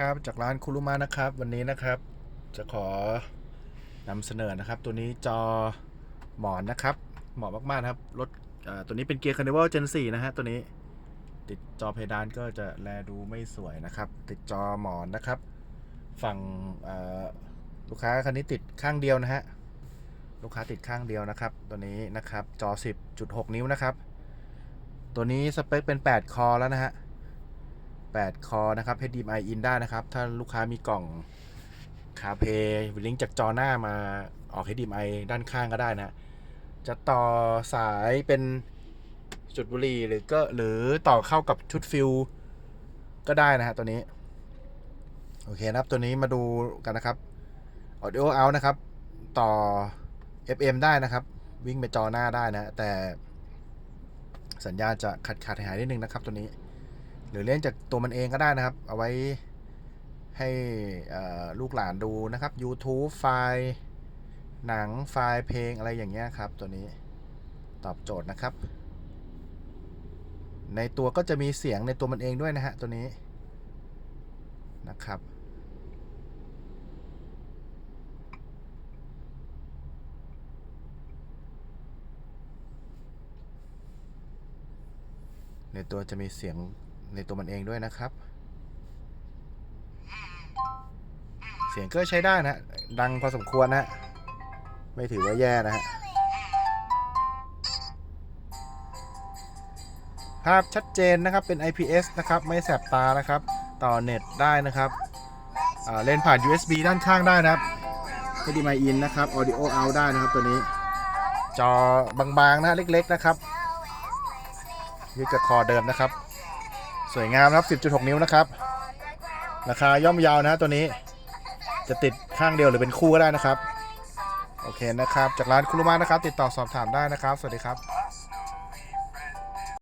นะครับ จากร้านคุรุมะนะครับ วันนี้นะครับ จะขอนำเสนอนะครับ ตัวนี้จอหมอนนะครับ เหมาะมากๆครับรถตัวนี้เป็นเกียร์ Carnival Gen 4นะฮะตัวนี้ ติดจอเพดานก็จะแลดูไม่สวยนะครับ ติดจอหมอนนะครับ ฝั่งลูกค้าคันนี้ติดข้างเดียวนะฮะลูกค้าติดข้างเดียวนะครับ ตัวนี้นะครับจอ 10.6 นิ้วนะครับ ตัวนี้สเปคเป็น 8 คอแล้วนะฮะ 8 คอนะครับ HDMI in ได้นะครับ ถ้าลูกค้ามีกล่องคาเพย์ลิงก์จากจอหน้ามาออก HDMI ด้านข้างก็ได้นะ จะต่อสายเป็นจุดบุหรี่หรือก็หรือต่อเข้ากับชุดฟิลก็ได้นะฮะตัวนี้ โอเคนะครับตัวนี้มาดูกันนะครับ Audio out นะครับ ต่อ FM ได้นะครับ วิ่งไปจอหน้าได้นะ แต่สัญญาณจะขัดขาดหายนิดนึงนะครับตัวนี้ หรือเล่นจากตัวมันเองก็ได้นะครับ เอาไว้ให้ลูกหลานดูนะครับ YouTube ไฟล์หนังไฟล์เพลงอะไรอย่างเงี้ยครับ ตัวนี้ตอบโจทย์นะครับ ในตัวก็จะมีเสียงในตัวมันเองด้วยนะฮะ ตัวนี้นะครับ ในตัวจะมีเสียง ในตัวมันเองด้วยนะครับ เสียงก็ใช้ได้นะ ดังพอสมควรนะ ไม่ถือว่าแย่นะฮะ ภาพชัดเจนนะครับ เป็น IPS นะครับ ไม่แสบตานะครับ ต่อเน็ตได้นะครับเล่นผ่าน USB ด้านข้างได้นะครับ HDMI in นะครับ Audio out ได้นะครับตัวนี้ จอบางๆนะเล็กๆนะครับยึดกับคอเดิมนะครับ สวยงามครับ 10.6 นิ้วนะครับ ราคาย่อมยาวนะฮะตัวนี้ จะติดข้างเดียวหรือเป็นคู่ก็ได้นะครับ โอเคนะครับ จากร้านคุรุมานะครับ ติดต่อสอบถามได้นะครับ สวัสดีครับ